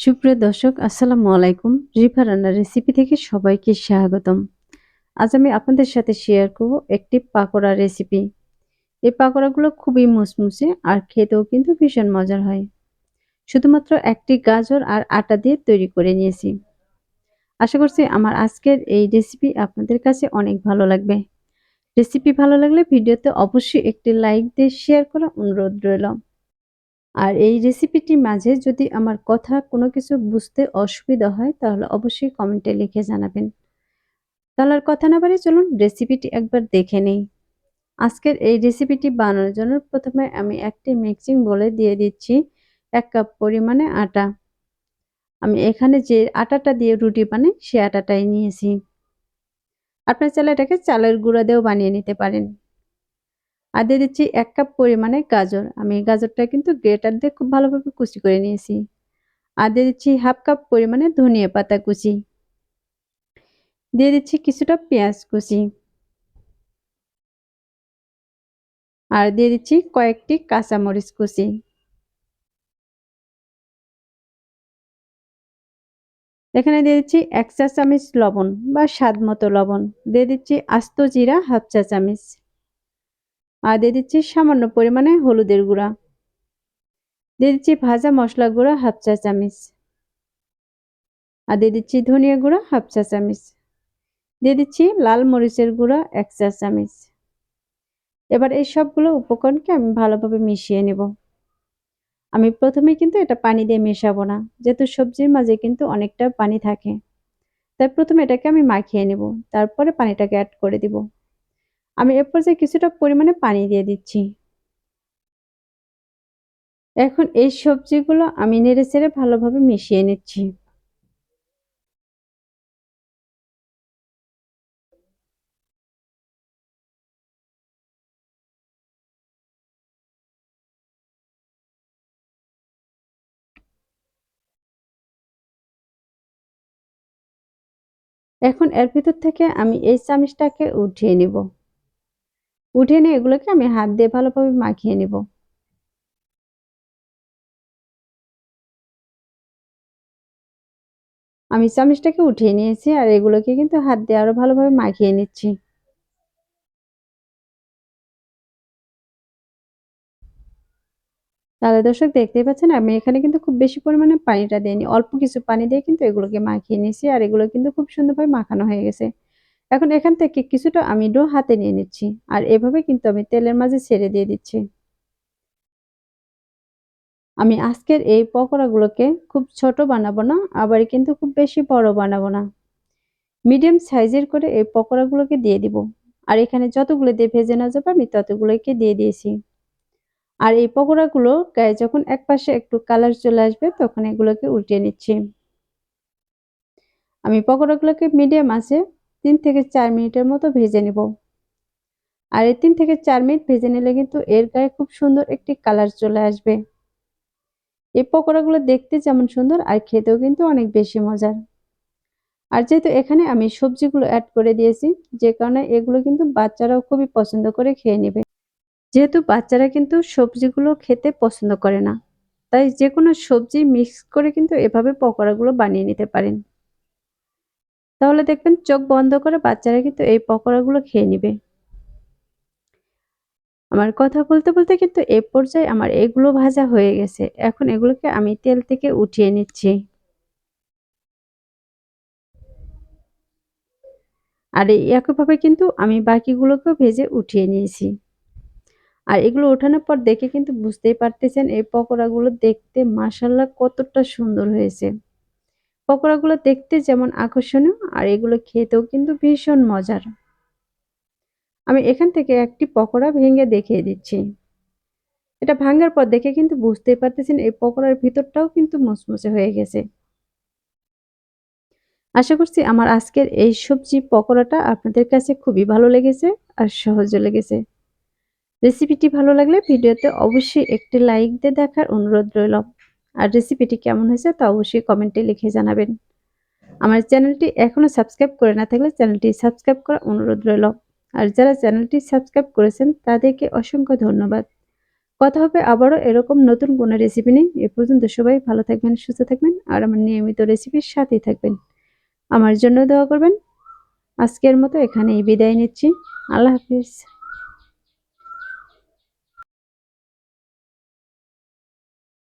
সুপ্রিয় দর্শক, আসসালামু আলাইকুম। রিফা রান্নার রেসিপি থেকে সবাইকে স্বাগতম। আজ আমি আপনাদের সাথে শেয়ার করব একটি পাকোড়া রেসিপি এই পাকোড়াগুলো খুবই মুসমুসে আর খেতেও কিন্তু ভীষণ মজার হয়। শুধুমাত্র একটি গাজর আর আটা দিয়ে তৈরি করে নিয়েছি। আশা করছি আমার আজকের এই রেসিপি আপনাদের কাছে অনেক ভালো লাগবে। রেসিপি ভালো লাগলে ভিডিওতে অবশ্যই একটি লাইক দিয়ে শেয়ার করা অনুরোধ রইল। আর এই রেসিপিটির মাঝে যদি আমার কথা কোনো কিছু বুঝতে অসুবিধা হয়, তাহলে অবশ্যই কমেন্টে লিখে জানাবেন। তাহলে আর কথা না বাড়ি চলুন রেসিপিটি একবার দেখে নেই। আজকের এই রেসিপিটি বানানোর জন্য প্রথমে আমি একটি মিক্সিং বলে দিয়ে দিচ্ছি এক কাপ পরিমাণে আটা। আমি এখানে যে আটাটা দিয়ে রুটি বানাই, সে আটাটাই নিয়েছি। আপনার চালে এটাকে চালের গুঁড়া দিয়েও বানিয়ে নিতে পারেন। আর দিয়ে দিচ্ছি এক কাপ পরিমাণে গাজর। আমি গাজরটা কিন্তু গ্রেটার দিয়ে খুব ভালোভাবে কুচি করে নিয়েছি। আর দিয়ে দিচ্ছি হাফ কাপ পরিমাণে ধনিয়া পাতা কুচি। দিয়ে দিচ্ছি কিছুটা পেঁয়াজ কুচি। আর দিয়ে দিচ্ছি কয়েকটি কাঁচামরিচ কুচি। এখানে দিয়ে দিচ্ছি এক চা চামচ লবণ বা স্বাদ মতো লবণ। দিয়ে দিচ্ছি আস্ত জিরা হাফ চা চামচ আর দিয়ে দিচ্ছি সামান্য পরিমাণে হলুদের গুঁড়া। দিয়ে দিচ্ছি ভাজা মশলা গুঁড়া হাফ চা চামচ। আর দিয়ে দিচ্ছি ধনিয়া গুঁড়া হাফ চা চামচ। দিয়ে দিচ্ছি লাল মরিচের গুঁড়া এক চা চামচ। এবার এই সবগুলো উপকরণকে আমি ভালোভাবে মিশিয়ে নেব। আমি প্রথমে কিন্তু এটা পানি দিয়ে মেশাবো না, যেহেতু সবজির মাঝে কিন্তু অনেকটা পানি থাকে। তাই প্রথমে এটাকে আমি মাখিয়ে নেব, তারপরে পানিটাকে অ্যাড করে দিব। আমি এ পর্যায়ে কিছুটা পরিমাণে পানি দিয়ে দিচ্ছি। এখন এই সবজিগুলো আমি নেড়ে চেড়ে ভালোভাবে মিশিয়ে নিচ্ছি। এখন এর ভিতর থেকে আমি এই চামচটাকে উঠিয়ে নিব। উঠিয়ে নিয়ে এগুলোকে আমি হাত দিয়ে ভালোভাবে মাখিয়ে নিব। আমি চামচটাকে উঠিয়ে নিয়েছি আর এগুলোকে কিন্তু হাত দিয়ে আরও ভালোভাবে মাখিয়ে নিচ্ছি। তাহলে দর্শক দেখতেই পাচ্ছেন, আমি এখানে কিন্তু খুব বেশি পরিমাণে পানিটা দিইনি। অল্প কিছু পানি দিয়ে কিন্তু এগুলোকে মাখিয়ে নিয়েছি আর এগুলো কিন্তু খুব সুন্দরভাবে মাখানো হয়ে গেছে। এখন এখান থেকে কিছুটা আমি ডো হাতে নিয়ে নিচ্ছি, আর এভাবে কিন্তু আমি তেলের মাঝে ছেড়ে দিয়ে দিচ্ছি। আমি আজকের এই পকোড়াগুলোকে খুব ছোট বানাবো না, আবার কিন্তু খুব বেশি বড় বানাবো না। মিডিয়াম সাইজের করে এই পকোড়াগুলোকে দিয়ে দিব, আর এখানে যতগুলো দিয়ে ভেজে না যাবে আমি ততগুলোকে দিয়ে দিয়েছি। আর এই পকোড়াগুলো গায়ে যখন এক পাশে একটু কালার চলে আসবে তখন এগুলোকে উল্টিয়ে নিচ্ছি। আমি পকোড়াগুলোকে মিডিয়াম আছে তিন থেকে চার মিনিটের মতো ভেজে নেব। আর এই তিন থেকে চার মিনিট ভেজে নিলে কিন্তু এর গায়ে খুব সুন্দর একটি কালার চলে আসবে। এই পকোড়াগুলো দেখতে যেমন সুন্দর আর খেতেও কিন্তু অনেক বেশি মজার। আর যেহেতু এখানে আমি সবজিগুলো অ্যাড করে দিয়েছি, যে কারণে এগুলো কিন্তু বাচ্চারাও খুবই পছন্দ করে খেয়ে নেবে। যেহেতু বাচ্চারা কিন্তু সবজিগুলো খেতে পছন্দ করে না, তাই যে কোনো সবজি মিক্স করে কিন্তু এভাবে পকোড়াগুলো বানিয়ে নিতে পারেন। তাহলে দেখবেন চোখ বন্ধ করে বাচ্চারা কিন্তু এই পকোড়াগুলো খেয়ে নেবে। আমার কথা বলতে বলতে কিন্তু এ পর্যায়ে আমার এগুলো ভাজা হয়ে গেছে। এখন এগুলোকে আমি তেল থেকে উঠিয়ে নিচ্ছি। আর একইভাবে কিন্তু আমি বাকিগুলোকেও ভেজে উঠিয়ে নিয়েছি। আর এগুলো ওঠানোর পর দেখে কিন্তু বুঝতেই পারতেছেন এই পকোড়াগুলো দেখতে মাসাল্লা কতটা সুন্দর হয়েছে। পকোড়াগুলো দেখতে যেমন আকর্ষণীয়, আর এগুলো খেতেও কিন্তু ভীষণ মজার। আমি এখান থেকে একটি পকোড়া ভেঙে দেখিয়ে দিচ্ছি। এটা ভাঙার পর দেখে কিন্তু বুঝতেই পারতেছেন এই পকোড়ার ভিতরটাও কিন্তু মুচমুচে হয়ে গেছে। আশা করছি আমার আজকের এই সবজি পকোড়াটা আপনাদের কাছে খুবই ভালো লেগেছে আর সহজও লেগেছে। রেসিপিটি ভালো লাগলে ভিডিওতে অবশ্যই একটি লাইক দিয়ে দেখার অনুরোধ রইল। আর রেসিপিটি কেমন হয়েছে তা অবশ্যই কমেন্টে লিখে জানাবেন। আমার চ্যানেলটি এখনও সাবস্ক্রাইব করে না থাকলে চ্যানেলটি সাবস্ক্রাইব করার অনুরোধ রইল। আর যারা চ্যানেলটি সাবস্ক্রাইব করেছেন, তাদেরকে অসংখ্য ধন্যবাদ। কথা হবে আবারও এরকম নতুন কোনো রেসিপি নেই এ পর্যন্ত সবাই ভালো থাকবেন, সুস্থ থাকবেন, আর আমার নিয়মিত রেসিপির সাথেই থাকবেন। আমার জন্য দোয়া করবেন। আজকের মতো এখানেই বিদায় নিচ্ছি। আল্লাহ হাফিজ।